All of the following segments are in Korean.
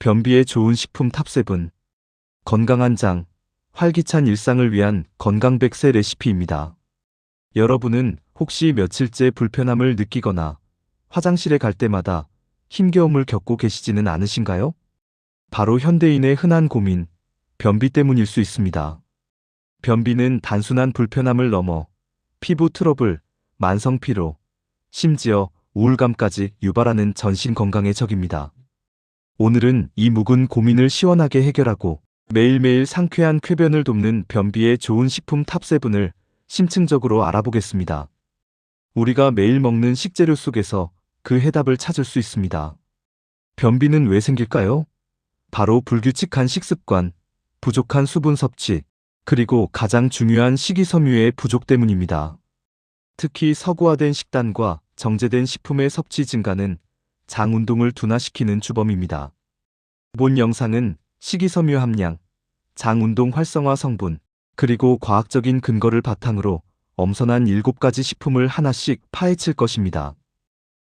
변비에 좋은 식품 탑7 건강한 장, 활기찬 일상을 위한 건강 백세 레시피입니다. 여러분은 혹시 며칠째 불편함을 느끼거나 화장실에 갈 때마다 힘겨움을 겪고 계시지는 않으신가요? 바로 현대인의 흔한 고민, 변비 때문일 수 있습니다. 변비는 단순한 불편함을 넘어 피부 트러블, 만성 피로, 심지어 우울감까지 유발하는 전신 건강의 적입니다. 오늘은 이 묵은 고민을 시원하게 해결하고 매일매일 상쾌한 쾌변을 돕는 변비에 좋은 식품 탑7을 심층적으로 알아보겠습니다. 우리가 매일 먹는 식재료 속에서 그 해답을 찾을 수 있습니다. 변비는 왜 생길까요? 바로 불규칙한 식습관, 부족한 수분 섭취, 그리고 가장 중요한 식이섬유의 부족 때문입니다. 특히 서구화된 식단과 정제된 식품의 섭취 증가는 장 운동을 둔화시키는 주범입니다. 본 영상은 식이섬유 함량, 장 운동 활성화 성분, 그리고 과학적인 근거를 바탕으로 엄선한 7가지 식품을 하나씩 파헤칠 것입니다.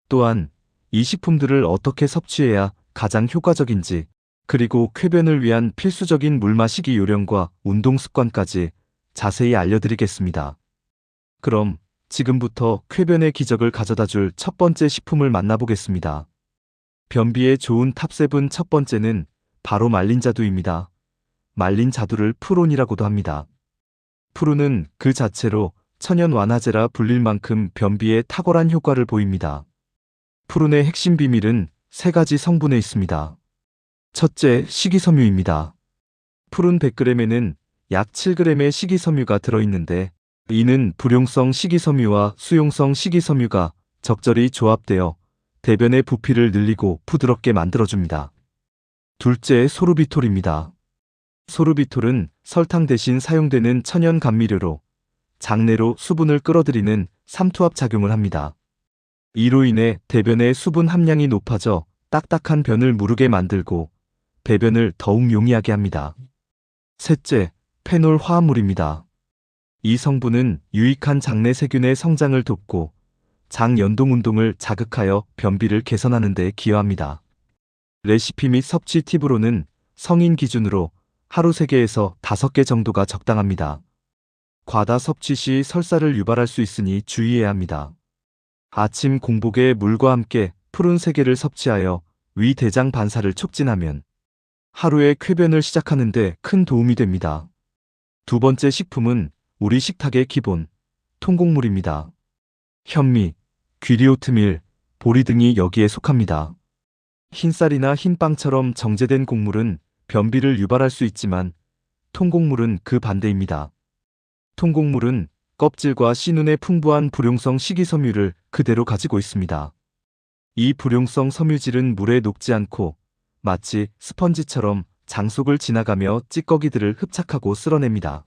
또한 이 식품들을 어떻게 섭취해야 가장 효과적인지, 그리고 쾌변을 위한 필수적인 물 마시기 요령과 운동 습관까지 자세히 알려드리겠습니다. 그럼 지금부터 쾌변의 기적을 가져다 줄 첫 번째 식품을 만나보겠습니다. 변비에 좋은 탑7 첫 번째는 바로 말린 자두입니다. 말린 자두를 푸론이라고도 합니다. 푸른은 그 자체로 천연 완화제라 불릴 만큼 변비에 탁월한 효과를 보입니다. 푸른의 핵심 비밀은 세 가지 성분에 있습니다. 첫째, 식이섬유입니다. 푸른 100g에는 약 7g의 식이섬유가 들어있는데 이는 불용성 식이섬유와 수용성 식이섬유가 적절히 조합되어 대변의 부피를 늘리고 부드럽게 만들어줍니다. 둘째, 소르비톨입니다. 소르비톨은 설탕 대신 사용되는 천연 감미료로 장내로 수분을 끌어들이는 삼투압 작용을 합니다. 이로 인해 대변의 수분 함량이 높아져 딱딱한 변을 무르게 만들고 배변을 더욱 용이하게 합니다. 셋째, 페놀 화합물입니다. 이 성분은 유익한 장내 세균의 성장을 돕고 장 연동 운동을 자극하여 변비를 개선하는 데 기여합니다. 레시피 및 섭취 팁으로는 성인 기준으로 하루 3개에서 5개 정도가 적당합니다. 과다 섭취 시 설사를 유발할 수 있으니 주의해야 합니다. 아침 공복에 물과 함께 푸른 3개를 섭취하여 위 대장 반사를 촉진하면 하루의 쾌변을 시작하는데 큰 도움이 됩니다. 두 번째 식품은 우리 식탁의 기본, 통곡물입니다. 현미, 귀리오트밀, 보리 등이 여기에 속합니다. 흰쌀이나 흰빵처럼 정제된 곡물은 변비를 유발할 수 있지만 통곡물은 그 반대입니다. 통곡물은 껍질과 씨눈의 풍부한 불용성 식이섬유를 그대로 가지고 있습니다. 이 불용성 섬유질은 물에 녹지 않고 마치 스펀지처럼 장속을 지나가며 찌꺼기들을 흡착하고 쓸어냅니다.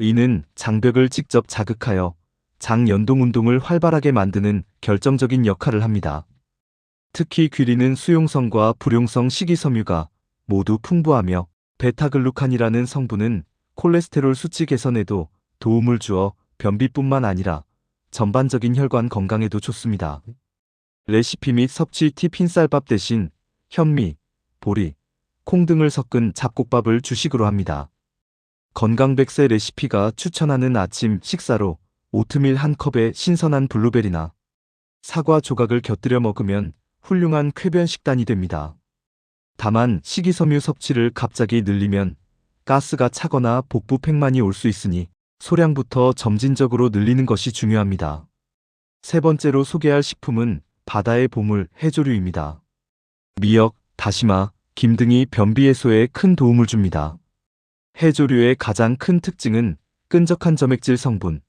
이는 장벽을 직접 자극하여 장 연동 운동을 활발하게 만드는 결정적인 역할을 합니다. 특히 귀리는 수용성과 불용성 식이섬유가 모두 풍부하며 베타글루칸이라는 성분은 콜레스테롤 수치 개선에도 도움을 주어 변비뿐만 아니라 전반적인 혈관 건강에도 좋습니다. 레시피 및 섭취 팁 흰쌀밥 대신 현미, 보리, 콩 등을 섞은 잡곡밥을 주식으로 합니다. 건강 백세 레시피가 추천하는 아침 식사로 오트밀 한 컵에 신선한 블루베리나 사과 조각을 곁들여 먹으면 훌륭한 쾌변 식단이 됩니다. 다만 식이섬유 섭취를 갑자기 늘리면 가스가 차거나 복부 팽만이 올 수 있으니 소량부터 점진적으로 늘리는 것이 중요합니다. 세 번째로 소개할 식품은 바다의 보물 해조류입니다. 미역, 다시마, 김 등이 변비 해소에 큰 도움을 줍니다. 해조류의 가장 큰 특징은 끈적한 점액질 성분,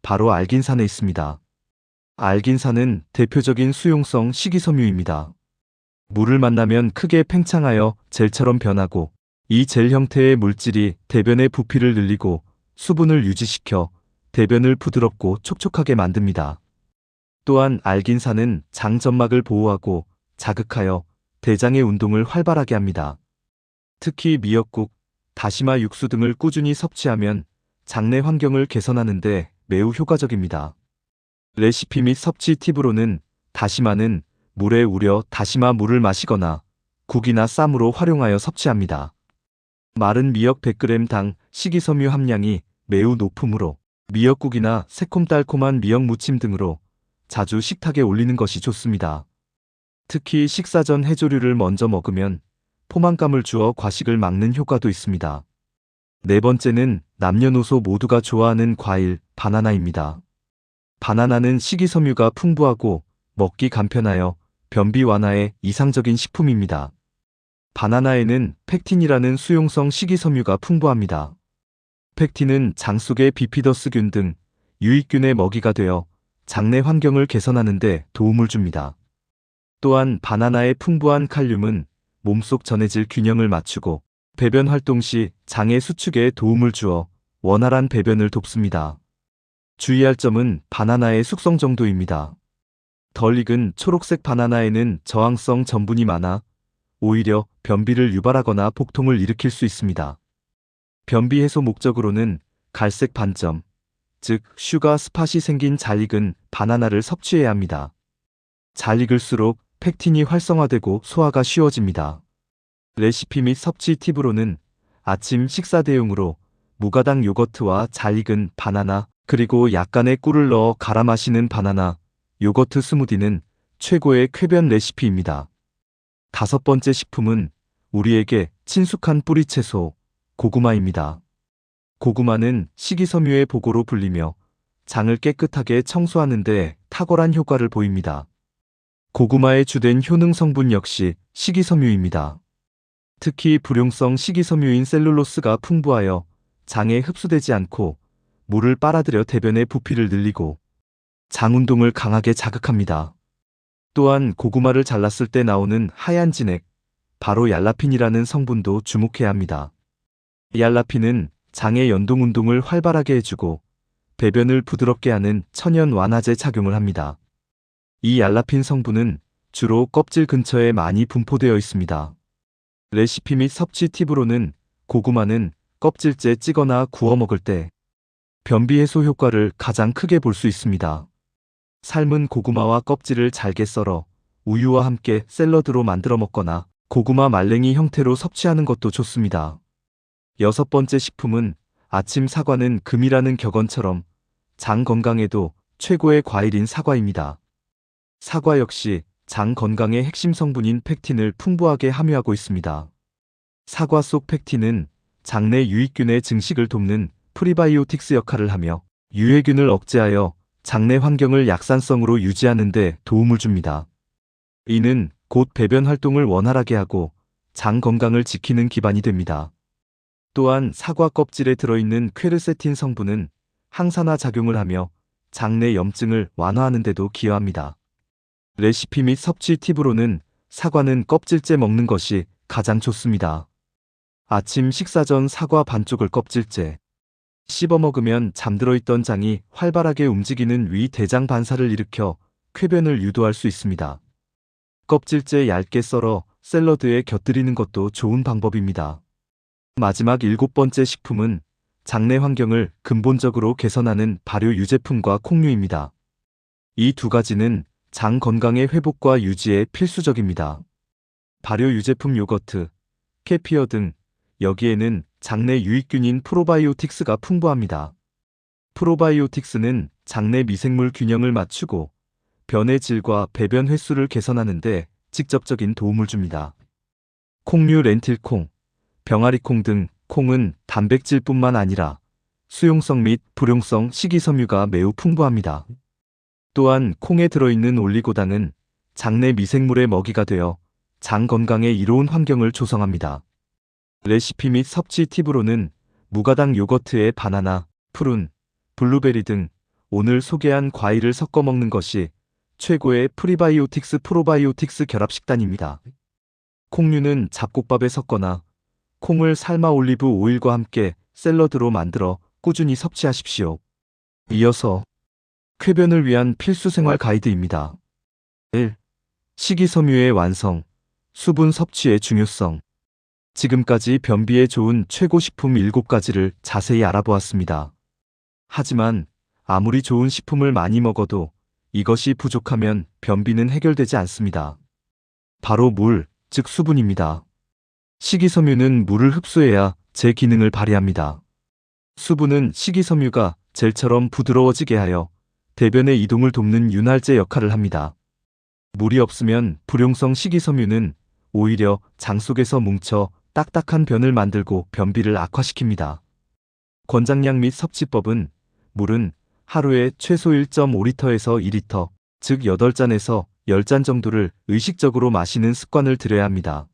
바로 알긴산에 있습니다. 알긴산은 대표적인 수용성 식이섬유입니다. 물을 만나면 크게 팽창하여 젤처럼 변하고 이 젤 형태의 물질이 대변의 부피를 늘리고 수분을 유지시켜 대변을 부드럽고 촉촉하게 만듭니다. 또한 알긴산은 장 점막을 보호하고 자극하여 대장의 운동을 활발하게 합니다. 특히 미역국, 다시마 육수 등을 꾸준히 섭취하면 장내 환경을 개선하는데 매우 효과적입니다. 레시피 및 섭취 팁으로는 다시마는 물에 우려 다시마 물을 마시거나 국이나 쌈으로 활용하여 섭취합니다. 마른 미역 100g당 식이섬유 함량이 매우 높으므로 미역국이나 새콤달콤한 미역 무침 등으로 자주 식탁에 올리는 것이 좋습니다. 특히 식사 전 해조류를 먼저 먹으면 포만감을 주어 과식을 막는 효과도 있습니다. 네 번째는 남녀노소 모두가 좋아하는 과일 바나나입니다. 바나나는 식이섬유가 풍부하고 먹기 간편하여 변비 완화에 이상적인 식품입니다. 바나나에는 팩틴이라는 수용성 식이섬유가 풍부합니다. 팩틴은 장 속의 비피더스균 등 유익균의 먹이가 되어 장내 환경을 개선하는 데 도움을 줍니다. 또한 바나나의 풍부한 칼륨은 몸속 전해질 균형을 맞추고 배변 활동 시 장의 수축에 도움을 주어 원활한 배변을 돕습니다. 주의할 점은 바나나의 숙성 정도입니다. 덜 익은 초록색 바나나에는 저항성 전분이 많아 오히려 변비를 유발하거나 복통을 일으킬 수 있습니다. 변비 해소 목적으로는 갈색 반점, 즉 슈가 스팟이 생긴 잘 익은 바나나를 섭취해야 합니다. 잘 익을수록 팩틴이 활성화되고 소화가 쉬워집니다. 레시피 및 섭취 팁으로는 아침 식사 대용으로 무가당 요거트와 잘 익은 바나나 그리고 약간의 꿀을 넣어 갈아 마시는 바나나 요거트 스무디는 최고의 쾌변 레시피입니다. 다섯 번째 식품은 우리에게 친숙한 뿌리채소 고구마입니다. 고구마는 식이섬유의 보고로 불리며 장을 깨끗하게 청소하는 데 탁월한 효과를 보입니다. 고구마의 주된 효능 성분 역시 식이섬유입니다. 특히 불용성 식이섬유인 셀룰로스가 풍부하여 장에 흡수되지 않고 물을 빨아들여 대변의 부피를 늘리고 장 운동을 강하게 자극합니다. 또한 고구마를 잘랐을 때 나오는 하얀 진액, 바로 얄라핀이라는 성분도 주목해야 합니다. 얄라핀은 장의 연동 운동을 활발하게 해주고 배변을 부드럽게 하는 천연 완화제 작용을 합니다. 이 얄라핀 성분은 주로 껍질 근처에 많이 분포되어 있습니다. 레시피 및 섭취 팁으로는 고구마는 껍질째 찌거나 구워 먹을 때 변비 해소 효과를 가장 크게 볼 수 있습니다. 삶은 고구마와 껍질을 잘게 썰어 우유와 함께 샐러드로 만들어 먹거나 고구마 말랭이 형태로 섭취하는 것도 좋습니다. 여섯 번째 식품은 아침 사과는 금이라는 격언처럼 장 건강에도 최고의 과일인 사과입니다. 사과 역시 장 건강의 핵심 성분인 팩틴을 풍부하게 함유하고 있습니다. 사과 속 팩틴은 장내 유익균의 증식을 돕는 프리바이오틱스 역할을 하며 유해균을 억제하여 장내 환경을 약산성으로 유지하는 데 도움을 줍니다. 이는 곧 배변 활동을 원활하게 하고 장 건강을 지키는 기반이 됩니다. 또한 사과 껍질에 들어있는 퀘르세틴 성분은 항산화 작용을 하며 장내 염증을 완화하는 데도 기여합니다. 레시피 및 섭취 팁으로는 사과는 껍질째 먹는 것이 가장 좋습니다. 아침 식사 전 사과 반쪽을 껍질째, 씹어 먹으면 잠들어 있던 장이 활발하게 움직이는 위 대장 반사를 일으켜 쾌변을 유도할 수 있습니다. 껍질째 얇게 썰어 샐러드에 곁들이는 것도 좋은 방법입니다. 마지막 일곱 번째 식품은 장내 환경을 근본적으로 개선하는 발효 유제품과 콩류입니다. 이 두 가지는 장 건강의 회복과 유지에 필수적입니다. 발효 유제품 요거트, 캐피어 등 여기에는 장내 유익균인 프로바이오틱스가 풍부합니다. 프로바이오틱스는 장내 미생물 균형을 맞추고 변의 질과 배변 횟수를 개선하는데 직접적인 도움을 줍니다. 콩류 렌틸콩, 병아리콩 등 콩은 단백질뿐만 아니라 수용성 및 불용성 식이섬유가 매우 풍부합니다. 또한 콩에 들어있는 올리고당은 장내 미생물의 먹이가 되어 장 건강에 이로운 환경을 조성합니다. 레시피 및 섭취 팁으로는 무가당 요거트에 바나나, 푸른, 블루베리 등 오늘 소개한 과일을 섞어 먹는 것이 최고의 프리바이오틱스 프로바이오틱스 결합 식단입니다. 콩류는 잡곡밥에 섞거나 콩을 삶아 올리브 오일과 함께 샐러드로 만들어 꾸준히 섭취하십시오. 이어서 쾌변을 위한 필수 생활 가이드입니다. 1. 식이섬유의 완성, 수분 섭취의 중요성. 지금까지 변비에 좋은 최고 식품 7가지를 자세히 알아보았습니다. 하지만 아무리 좋은 식품을 많이 먹어도 이것이 부족하면 변비는 해결되지 않습니다. 바로 물, 즉 수분입니다. 식이섬유는 물을 흡수해야 제 기능을 발휘합니다. 수분은 식이섬유가 젤처럼 부드러워지게 하여 대변의 이동을 돕는 윤활제 역할을 합니다. 물이 없으면 불용성 식이섬유는 오히려 장 속에서 뭉쳐 딱딱한 변을 만들고 변비를 악화시킵니다. 권장량 및 섭취법은 물은 하루에 최소 1.5리터에서 2리터, 즉 8잔에서 10잔 정도를 의식적으로 마시는 습관을 들여야 합니다.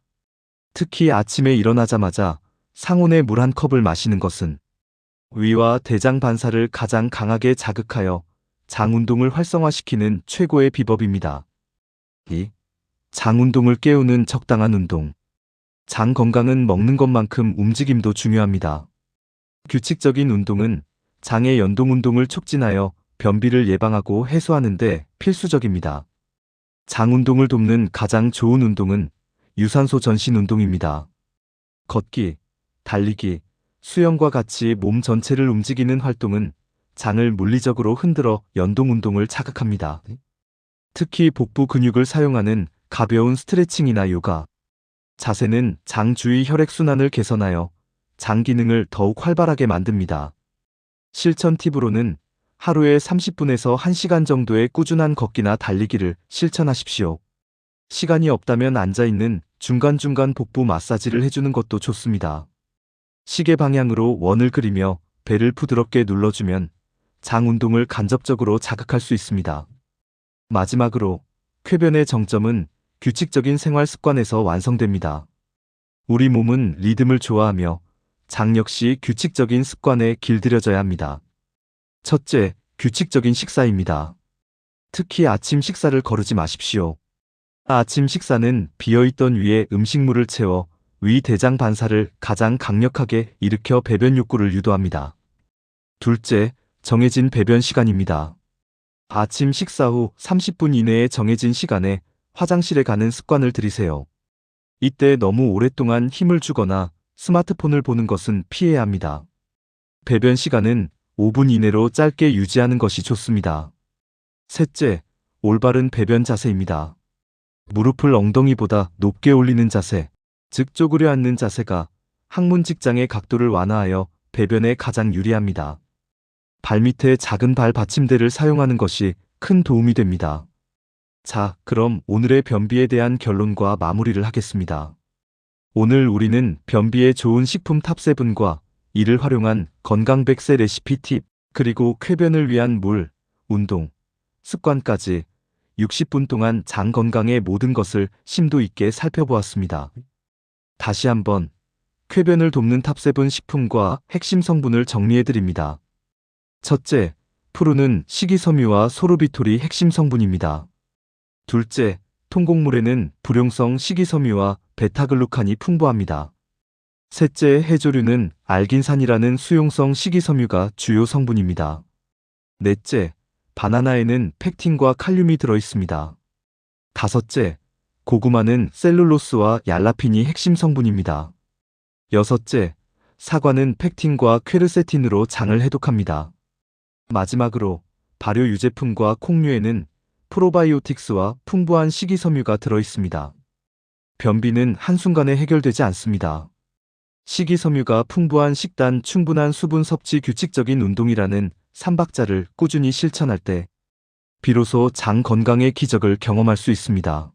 특히 아침에 일어나자마자 상온의 물한 컵을 마시는 것은 위와 대장 반사를 가장 강하게 자극하여 장 운동을 활성화시키는 최고의 비법입니다. 2. 장 운동을 깨우는 적당한 운동. 장 건강은 먹는 것만큼 움직임도 중요합니다. 규칙적인 운동은 장의 연동 운동을 촉진하여 변비를 예방하고 해소하는데 필수적입니다. 장 운동을 돕는 가장 좋은 운동은 유산소 전신 운동입니다. 걷기, 달리기, 수영과 같이 몸 전체를 움직이는 활동은 장을 물리적으로 흔들어 연동 운동을 자극합니다. 특히 복부 근육을 사용하는 가벼운 스트레칭이나 요가, 자세는 장 주위 혈액순환을 개선하여 장 기능을 더욱 활발하게 만듭니다. 실천 팁으로는 하루에 30분에서 1시간 정도의 꾸준한 걷기나 달리기를 실천하십시오. 시간이 없다면 앉아있는 중간중간 복부 마사지를 해주는 것도 좋습니다. 시계 방향으로 원을 그리며 배를 부드럽게 눌러주면 장 운동을 간접적으로 자극할 수 있습니다. 마지막으로 쾌변의 정점은 규칙적인 생활 습관에서 완성됩니다. 우리 몸은 리듬을 좋아하며 장 역시 규칙적인 습관에 길들여져야 합니다. 첫째, 규칙적인 식사입니다. 특히 아침 식사를 거르지 마십시오. 아침 식사는 비어있던 위에 음식물을 채워 위 대장 반사를 가장 강력하게 일으켜 배변 욕구를 유도합니다. 둘째, 정해진 배변 시간입니다. 아침 식사 후 30분 이내에 정해진 시간에 화장실에 가는 습관을 들이세요. 이때 너무 오랫동안 힘을 주거나 스마트폰을 보는 것은 피해야 합니다. 배변 시간은 5분 이내로 짧게 유지하는 것이 좋습니다. 셋째, 올바른 배변 자세입니다. 무릎을 엉덩이보다 높게 올리는 자세, 즉 쪼그려 앉는 자세가 항문 직장의 각도를 완화하여 배변에 가장 유리합니다. 발밑에 작은 발 받침대를 사용하는 것이 큰 도움이 됩니다. 자, 그럼 오늘의 변비에 대한 결론과 마무리를 하겠습니다. 오늘 우리는 변비에 좋은 식품 탑7과 이를 활용한 건강 백세 레시피 팁, 그리고 쾌변을 위한 물, 운동, 습관까지 60분 동안 장 건강의 모든 것을 심도 있게 살펴보았습니다. 다시 한번 쾌변을 돕는 탑7 식품과 핵심 성분을 정리해드립니다. 첫째, 푸르는 식이섬유와 소르비톨이 핵심 성분입니다. 둘째, 통곡물에는 불용성 식이섬유와 베타글루칸이 풍부합니다. 셋째, 해조류는 알긴산이라는 수용성 식이섬유가 주요 성분입니다. 넷째, 바나나에는 팩틴과 칼륨이 들어 있습니다. 다섯째, 고구마는 셀룰로스와 얄라핀이 핵심 성분입니다. 여섯째, 사과는 팩틴과 퀘르세틴으로 장을 해독합니다. 마지막으로 발효 유제품과 콩류에는 프로바이오틱스와 풍부한 식이섬유가 들어 있습니다. 변비는 한순간에 해결되지 않습니다. 식이섬유가 풍부한 식단, 충분한 수분 섭취, 규칙적인 운동이라는 3박자를 꾸준히 실천할 때 비로소 장 건강의 기적을 경험할 수 있습니다.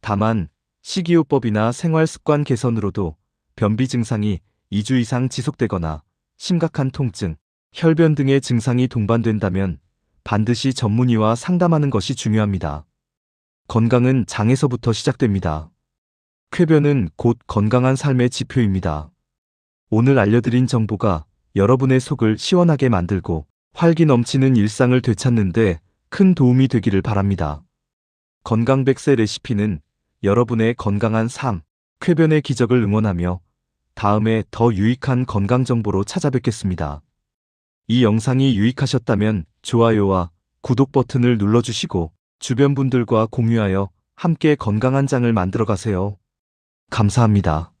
다만 식이요법이나 생활 습관 개선으로도 변비 증상이 2주 이상 지속되거나 심각한 통증, 혈변 등의 증상이 동반된다면 반드시 전문의와 상담하는 것이 중요합니다. 건강은 장에서부터 시작됩니다. 쾌변은 곧 건강한 삶의 지표입니다. 오늘 알려드린 정보가 여러분의 속을 시원하게 만들고 활기 넘치는 일상을 되찾는데 큰 도움이 되기를 바랍니다. 건강 백세 레시피는 여러분의 건강한 삶, 쾌변의 기적을 응원하며 다음에 더 유익한 건강 정보로 찾아뵙겠습니다. 이 영상이 유익하셨다면 좋아요와 구독 버튼을 눌러주시고 주변 분들과 공유하여 함께 건강한 장을 만들어 가세요. 감사합니다.